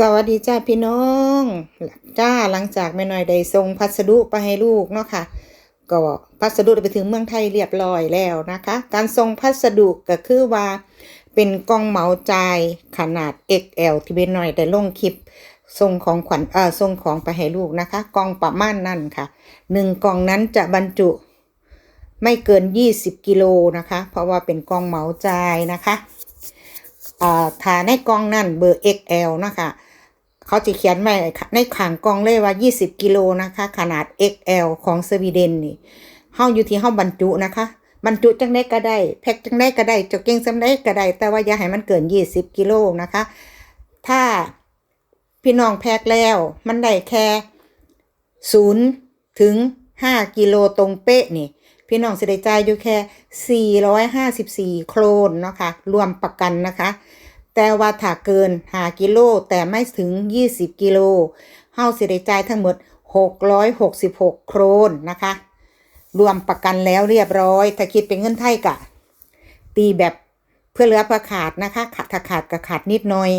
สวัสดีจ้าพี่น้องจ้าหลังจากแม่น้อยได้ส่งพัสดุไปให้ลูกเนาะค่ะ ก็พัสดุไปถึงเมืองไทยเรียบร้อยแล้วนะคะ การส่งพัสดุก็คือว่าเป็นกล่องเหมาจ่ายขนาด XL ที่แม่น้อยได้ลงคลิปส่งของขวัญเอ่อส่งของไปให้ลูกนะคะกล่องประมาณนั่นค่ะหนึ่งกล่องนั้นจะบรรจุไม่เกิน 20 กิโลนะคะ เพราะว่าเป็นกล่องเหมาจ่ายนะคะอ่าถ้าในกล่องนั่นเบอร์ XL นะคะ เขาจะเขียนไว้ในขางกองเลยว่า 20 กิโลนะคะ ขนาด XL ของสวีเดนนี่เฮาอยู่ที่เฮาบรรจุนะคะ บรรจุจังได้ก็ได้แพ็คจังได้ก็ได้จะเก่งซำได้ก็ได้ แต่ว่าอย่าให้มันเกิน 20 กิโลนะคะ ถ้าพี่น้องแพ็คแล้ว มันได้แค่0ถึง 5 กิโลตรงเป๊ะนี่พี่น้องสิได้จ่ายอยู่แค่ 454 โครนเนาะคะรวมประกันนะคะ แต่ว่าถ้าเกิน5กิโลแต่ไม่ถึง 20 กิโลเฮาสิได้จ่ายทั้งหมด 666 โครนนะคะ รวมประกันแล้วเรียบร้อย ถ้าคิดเป็นเงินไทยกะ ตีแบบเพื่อเหลือประขาดนะคะขาดถ้าขาดก็ขาดนิดหน่อย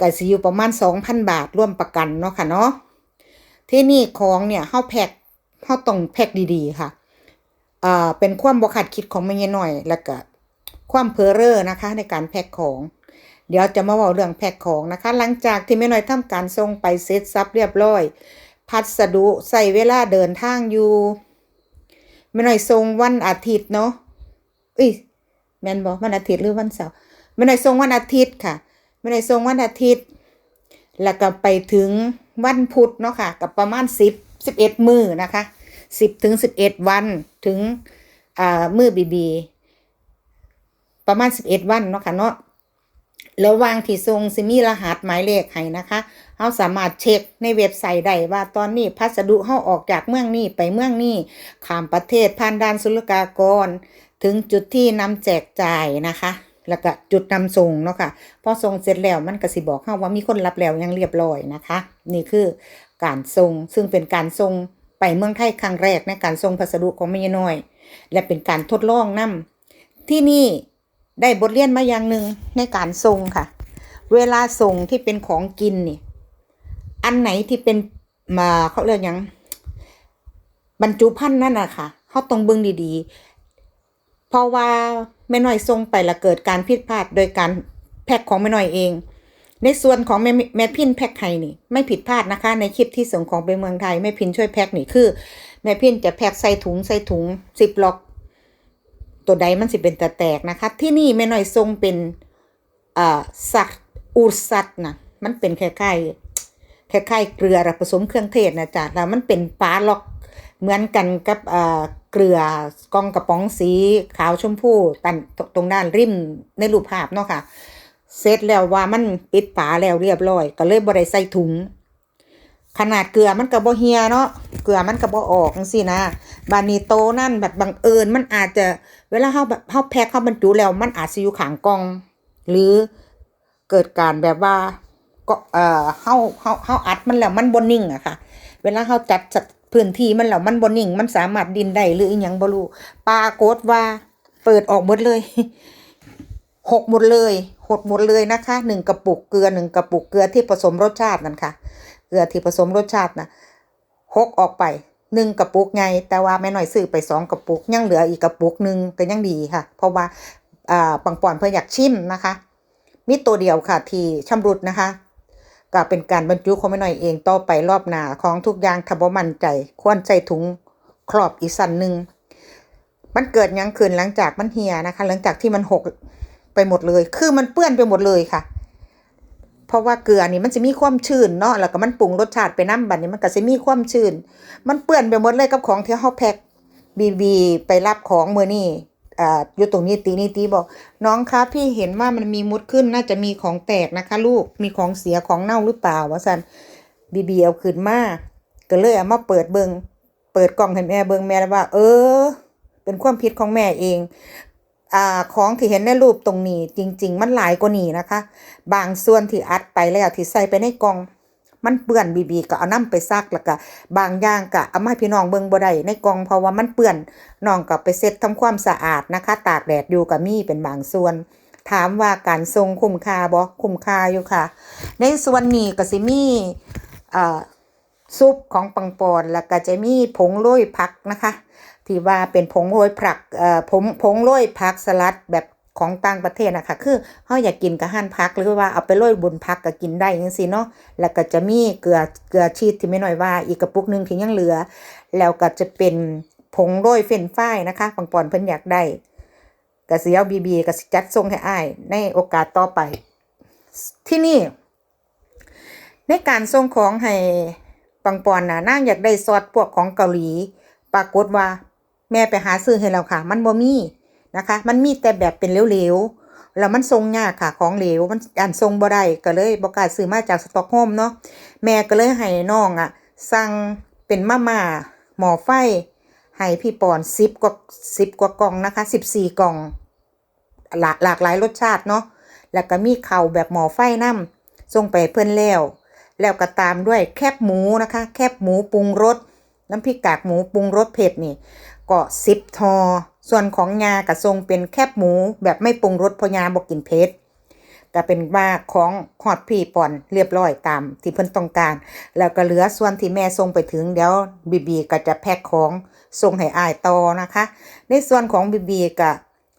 ก็สิอยู่ประมาณ 2,000 บาทร่วมประกันเนาะค่ะเนาะที่นี่ของเนี่ยเฮาแพ็คเฮาต้องแพ็คดีๆค่ะเอ่าเป็นความบ่คาดคิดของแม่ยายหน่อยแล้วก็ความเพอเรอนะคะในการแพ็คของ เดี๋ยวจะมาเว้าเรื่องแพ็คของนะคะ หลังจากที่แม่น้อยทำการส่งไปเสร็จสับเรียบร้อย พัสดุใส่เวลาเดินทางอยู่แม่น้อยส่งวันอาทิตย์เนาะเอ้ยแม่นบ่วันอาทิตย์หรือวันเสาร์แม่น้อยส่งวันอาทิตย์ค่ะแม่น้อยส่งวันอาทิตย์ แล้วก็ไปถึงวันพุธเนาะค่ะกับประมาณ10 11มื้อนะคะ10ถึง11วันถึงอ่ามือบีบี ประมาณ11วันเนาะค่ะเนาะ แล้ววางที่ทรงสิมีรหัสหมายเลขให้นะคะเฮาสามารถเช็คในเว็บไซต์ได้ว่าตอนนี้พัสดุเฮาออกจากเมืองนี้ไปเมืองนี้ข้ามประเทศผ่านด่านศุลกากร ถึงจุดที่นำแจกจ่ายนะคะ แล้วก็จุดนำส่งเนาะค่ะพอส่งเสร็จแล้วมันก็สิบอกเฮาว่ามีคนรับแล้วยังเรียบร้อยนะคะ นี่คือการส่งซึ่งเป็นการส่งไปเมืองไทยครั้งแรกในการส่งพัสดุของแม่ยาน้อย และเป็นการทดลองนำที่นี่ ได้บทเรียนมาอย่างหนึ่งในการส่งค่ะ เวลาส่งที่เป็นของกินนี่ อันไหนที่เป็นมาเขาเรียกยัง บรรจุภัณฑ์นั่นนะค่ะเขาต้องเบิ่งดีๆ เพราะว่าแม่น้อยส่งไปละเกิดการผิดพลาดโดยการแพ็คของแม่น้อยเอง ในส่วนของแม่แม่พินแพ็คไข่นี่ ไม่ผิดพลาดนะคะ ในคลิปที่ส่งของไปเมืองไทยแม่พินช่วยแพ็คนี่คือ แม่พินจะแพ็คใส่ถุงใส่ถุงสิบล็อก ตัวใดมันสิเป็นตะแตกนะคะ ที่นี่แม่น้อยทรงเป็นอ่าสัตอูสัตนะมันเป็นคล้ายๆคล้ายๆเกลือผสมเครื่องเทศนะจ๊ะแล้วมันเป็นปลาล็อกเหมือนกันกับอ่าเกลือกองกระป๋องสีขาวชมพูตันตรงด้านริมในรูปภาพเนาะค่ะเสร็จแล้วว่ามันปิดฝาแล้วเรียบร้อย ก็เลยบ่ได้ใส่ถุง ขนาดเกลือมันก็บ่เฮียเนาะเกลือมันก็บ่ออกจังซี่นะบานีโตนั่นแบบบังเอิญมันอาจจะเวลาเฮาแบบเฮาแพ็คเฮาบรรจุแล้วมันอาจสิอยู่ข้างกล่อง หรือเกิดการแบบว่าก็เอ่อเฮาเฮาเฮาอัดมันแล้วมันบ่นิ่งอะค่ะ เวลาเฮาจัดจัดพื้นที่มันแล้วมันบ่นิ่ง มันสามารถดินได้หรืออีหยังบ่รู้ปรากฏว่าเปิดออกหมดเลยหกหมดเลยหดหมดเลยนะคะหนึ่งกระปุกเกลือหนึ่งกระปุกเกลือที่ผสมรสชาตินั่นค่ะ เกลือที่ผสมรสชาตินะหกออกไปหนึ่งกระปุกไง แต่ว่าแม่หน่อยซื้อไปสองกระปุก ยังเหลืออีกกระปุกหนึ่งก็ยังดีค่ะ เพราะว่าอ่าปังปอนเพื่ออยากชิมนะคะ มีตัวเดียวค่ะที่ชำรุดนะคะ ก็เป็นการบรรจุของแม่หน่อยเองต่อไปรอบหนาของทุกอย่างถ้าบ่มั่นใจ ควรใส่ถุงครอบอีกสันหนึ่งมันเกิดยังขึ้นหลังจากมันเหี่ยนะคะ หลังจากที่มันหกไปหมดเลย คือมันเปื้อนไปหมดเลยค่ะ เพราะว่าเกลือนี่มันจะมีความชื้นเนาะแล้วก็มันปรุงรสชาติไปน้ำบัดนี้มันก็จะมีความชื้น มันเปื้อนไปหมดเลยกับของที่เฮาแพ็คบีบีไปรับของมื้อนี้อ่าอยู่ตรงนี้ตีนี่ตีบอก น้องคะพี่เห็นว่ามันมีมุดขึ้นน่าจะมีของแตกนะคะ ลูกมีของเสียของเน่าหรือเปล่าวะสันบีบีเอาขึ้นมาก็เลยเอามาเปิดเบิงเปิดกล่องให้แม่เบิงแม่แล้วว่า เออ เป็นความผิดของแม่เอง อ่าของที่เห็นในรูปตรงนี้ จริง ๆ มันหลายกว่านี้นะคะ บางส่วนที่อัดไปแล้วที่ใส่ไปในกล่อง มันเปื้อนบีบีก็เอาน้ำไปซักแล้วก็บางอย่างก็เอามาให้พี่น้องเบิ่งบ่ได้ในกล่องเพราะว่ามันเปื้อนน้องก็ไปเซ็ตทำความสะอาดนะคะ ตากแดดอยู่ก็มีเป็นบางส่วน ถามว่าการทรงคุ้มค่าบ่คุ้มค่าอยู่ค่ะ ในส่วนนี้ก็สิมีอ่อซุปของปังปอนแล้วก็จะมีผงโรยผักนะคะ ที่ว่าเป็นผงโรยผักเอ่อผงผงโรยผักสลัดแบบของต่างประเทศนะคะคือเฮาอยากกินกับหั่นผักหรือว่าเอาไปโรยบนผักก็กินได้จังซี่เนาะแล้วก็จะมีเกลือเกลือชีสที่ไม่น้อยว่าอีกกระปุกหนึงที่ยังเหลือ แล้วก็จะเป็นผงโรยเฟนช์ฟรายนะคะปังปอนเพิ่นอยากได้ก็สิเอาบีบีก็สิจัดส่งให้อ้ายในโอกาสต่อไป ที่นี่ ในการส่งของให้ปังปอนนะนางอยากได้ซอสพวกของเกาหลี ปรากฏว่า แม่ไปหาซื้อให้แล้วค่ะ มันบ่มีนะคะ มันมีแต่แบบเป็นเหลวๆแล้วมันทรงยากค่ะของเหลวมันอ่านทรงบ่ได้ก็เลยบ่กล้าซื้อมาจากสต็อกโฮมเนาะแม่ก็เลยให้น้องอะสั่งเป็นมาม่าหม้อไฟให้พี่ปอน10กว่า10กว่ากล่องนะคะ14กล่อง หลากหลากหลายรสชาติเนาะแล้วก็มีเข่าวแบบหม้อไฟน้ำส่งไปเพื่อนแล้ว แล้วก็ตามด้วยแคบหมูนะคะ แคบหมูปรุงรส น้ำพริกกากหมูปรุงรสเผ็ดนี่ก็สิบทอ ส่วนของยากระทรงเป็นแคบหมูแบบไม่ปรุงรสเพอยาบอกกินเผ็ดก็เป็นว่าของฮอดพี่ปอนเรียบร้อยตามที่เพิ่นต้องการ แล้วก็เหลือส่วนที่แม่ส่งไปถึงเดี๋ยวบีบีก็จะแพ็คของส่งให้อายต่อนะคะ ในส่วนของบีบีก็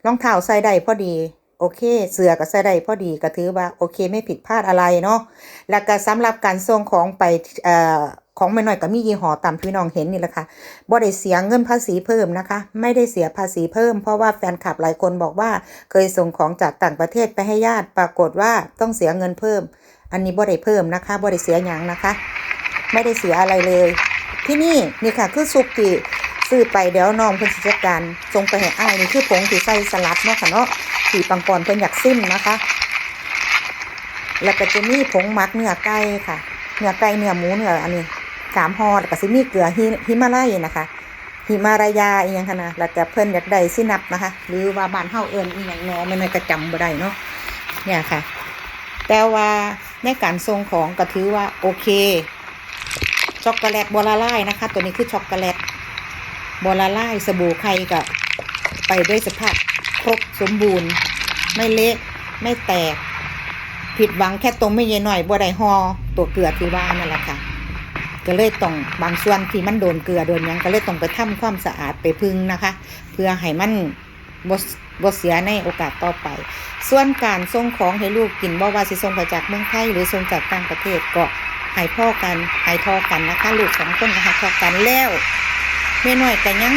รองเท้าใส่ได้พอดีโอเค เสื้อก็ใส่ได้พอดีก็ถือว่าโอเคไม่ผิดพลาดอะไรเนาะแล้วก็สำหรับการส่งของไปเอ่อ ของไม่น้อยก็มียี่ห้อตามพี่น้องเห็นนี่แหละค่ะบ่ได้เสียเงินภาษีเพิ่มนะคะ ไม่ได้เสียภาษีเพิ่ม เพราะว่าแฟนคลับหลายคนบอกว่า เคยส่งของจากต่างประเทศไปให้ญาติ ปรากฏว่าต้องเสียเงินเพิ่ม อันนี้บ่ได้เพิ่มนะคะบ่ได้เสียหยังนะคะ ไม่ได้เสียอะไรเลย ที่นี่นี่ค่ะคือซุปที่ซื้อไปเดี๋ยวน้องเพิ่นสิจัดการส่งไปให้อ้ายนี่คือผงที่ใส่สลัดเนาะค่ะเนาะที่ปังปอนเพิ่นอยากซิมนะคะแล้วก็จะมีผงหมักเนื้อไก่ค่ะ เนื้อไก่เนื้อหมูเนื้ออันนี้ สามห่อแล้วก็สิมีเกลือฮิมาลัยนะคะฮิมารายาอีหยังคะนะแล้วก็เพิ่นอยากได้ซินับนะคะ หรือว่าบ้านเฮาเอิ้นอีหยังแน่ไม่นอยก็จำบ่ได้เนาะเนี่ยค่ะ แต่ว่าในการส่งของก็ถือว่าโอเค ช็อกโกแลตบอละลายนะคะ ตัวนี้คือช็อกโกแลตบอละลายสบู่ไข่กับไปด้วยสภาพครบสมบูรณ์ ไม่เละไม่แตก ผิดหวังแค่ตรงไม่เย็นหน่อยบัวไดหอตัวเกลือที่ว่านั่นแหละค่ะ ก็เลยต้องบางส่วนที่มันโดนเกลือโดนยังก็เลยต้องไปทำความสะอาดไปพึ่งนะคะ เพื่อให้มันบบบเสียในโอกาสต่อไป ส่วนการส่งของให้ลูกกินบ่ว่าสิส่งไปจากเมืองไทยหรือส่งจากต่างประเทศก็ให้พ่อกันให้ทอกันนะคะลูกสองคนก็ให้ทอกันแล้วแม่น้อยก็ยัง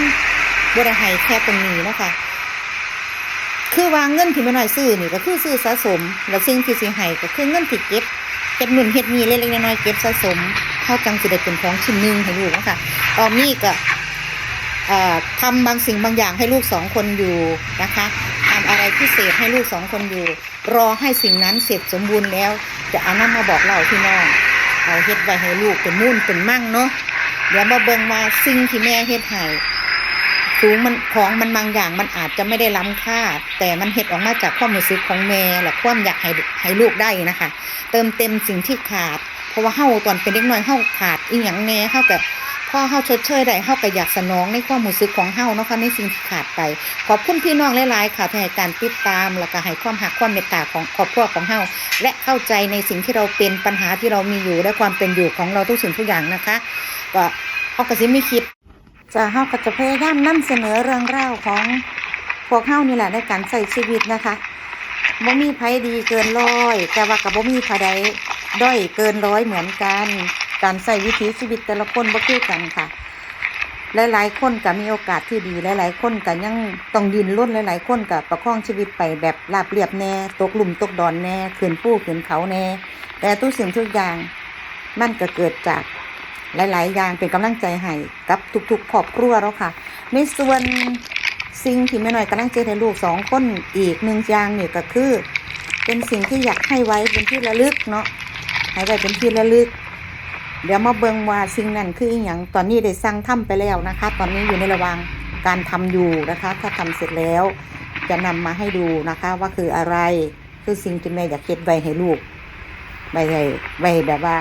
บ่ได้ให้แค่ตรงนี้นะคะคือวางเงินที่แม่น้อยซื้อนี่ก็คือซื้อสะสม แล้วสิ่งที่สิให้ก็คือเงินที่เก็บเก็บหนุนเฮ็ดนี่เล็กๆน้อยๆเก็บสะสม เฮาจังสิได้เป็นของชิ้นหนึ่งให้ลูกนะค่ะตอนนี้ก็ทำบางสิ่งบางอย่างให้ลูกสองคนอยู่นะคะทำอะไรพิเศษให้ลูกสองคนอยู่ รอให้สิ่งนั้นเสร็จสมบูรณ์แล้ว จะเอานำมาบอกเล่าพี่น้องเอาเฮ็ดไว้ให้ลูกเป็นมุ่นเป็นมั่งเนาะเดี๋ยวมาเบิ่งว่าสิ่งที่แม่เฮ็ดให้สูงมันของมันบางอย่างมันอาจจะไม่ได้ล้ำค่า แต่มันเห็ดออกมาจากความรู้สึกของแม่และความอยากให้ให้ลูกได้นะคะ เติมเต็มสิ่งที่ขาด เพราะว่าเฮาตอนเป็นเด็กน้อยเฮาขาดอีหยังแน่เฮากับพ่อเฮาชดเชยได้เฮาก็อยากสนองในความรู้สึกของเฮาเนาะค่ะในสิ่งที่ขาดไป ขอบคุณพี่น้องหลายๆค่ะที่ให้การติดตามแล้วก็ให้ความหักความเมตตาของครอบครัวของเฮาและเข้าใจในสิ่งที่เราเป็นปัญหาที่เรามีอยู่และความเป็นอยู่ของเราทุกสิ่งทุกอย่างนะคะ ก็เฮาก็สิไมีคลิปจะเฮาก็จะพยายามนำเสนอเรื่องราวของพวกเฮานี่แหละในการใช้ชีวิตนะคะ บ่มีไผดีเกินร้อย แต่ว่ากับบ่มีไผใดด้อยเกินร้อยเหมือนกัน การใช้วิถีชีวิตแต่ละคนบ่คือกันค่ะ หลาย ๆ คนก็มีโอกาสที่ดี หลาย ๆ คนก็ยังต้องดินร่นหลาย ๆ คนก็ประคองชีวิตไปแบบราบเรียบแน่ ตกหลุมตกดอนแน่ขึ้นผู้ขึ้นเขาแน่ แต่ทุกสิ่งทุกอย่างมันก็เกิดจากหลาย ๆ อย่างเป็นกำลังใจให้กับทุกๆครอบครัวแล้วค่ะ ในส่วน สิ่งที่แม่น้อยกำลังใจให้ลูกสองคนอีกหนึ่งอย่างนี่ก็คือ เป็นสิ่งที่อยากให้ไว้เป็นที่ระลึกเนาะให้ไว้เป็นที่ระลึก เดี๋ยวมาเบิงว่าสิ่งนั้นคืออหย่างตอนนี้ได้สั่งทำไปแล้วนะคะ ตอนนี้อยู่ในระหว่างการทำอยู่นะคะ ถ้าทำเสร็จแล้ว จะนำมาให้ดูนะคะ ว่าคืออะไรคือสิ่งที่แม่อยากเก็บไว้ให้ลูกไว้ให้ไว้แบบว่า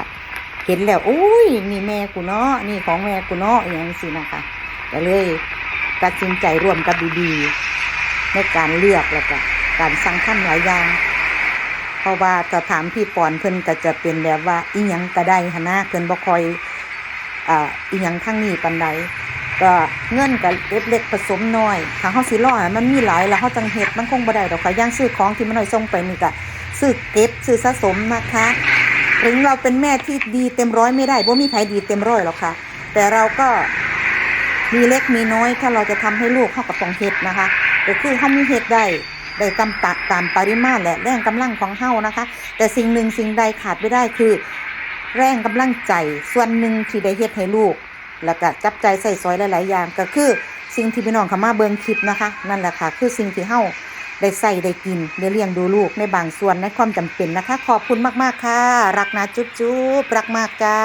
เห็นแล้วอุ้ยนี่แม่กูเนาะนี่ของแม่กูเนาะอย่างนี้สินะคะก็เลย ตัดสินใจร่วมกับดีๆในการเลือกแล้วก็การสั่งคำหลายอย่าง เพราะว่าถ้าถามพี่ปอนเพิ่นก็จะเป็นแบบว่าอีหยังก็ได้หนะเพิ่นบ่คอยอ่าอีหยังทางนี้ปานใดก็เงินก็เล็กๆผสมน้อย ถ้าเฮาสิรอมันมีหลายแล้วเฮาจังเฮ็ดมันคงบ่ได้ดอกค่ะอย่างซื้อของที่มันน้อยส่งไปนี่ก็ซื้อเก็บซื้อสะสมนะคะถึงเราเป็นแม่ที่ดีเต็มร้อยไม่ได้บ่มีใครดีเต็มร้อยหรอกค่ะ แต่เราก็ มีเล็กมีน้อย ถ้าเราจะทำให้ลูกเข้ากับต้องเฮ็ดนะคะก็คือเขามีเฮ็ดได้ได้ตามตักตามปริมาตรและแรงกำลังของเฮานะคะ แต่สิ่งหนึ่งสิ่งใดขาดไม่ได้คือ แรงกำลังใจส่วนหนึ่งที่ได้เฮ็ดให้ลูก แล้วก็จับใจใส่ซอยหลาย ๆ อย่างก็คือสิ่งที่พี่น้องขามาเบิ่งคลิปนะคะ นั่นแหละค่ะ คือสิ่งที่เฮาได้ใส่ได้กินได้เลี้ยงดูลูกในบางส่วนในความจำเป็นนะคะ ขอบคุณมาก ๆ ค่ะ รักนะจุ๊บๆรักมากจ้า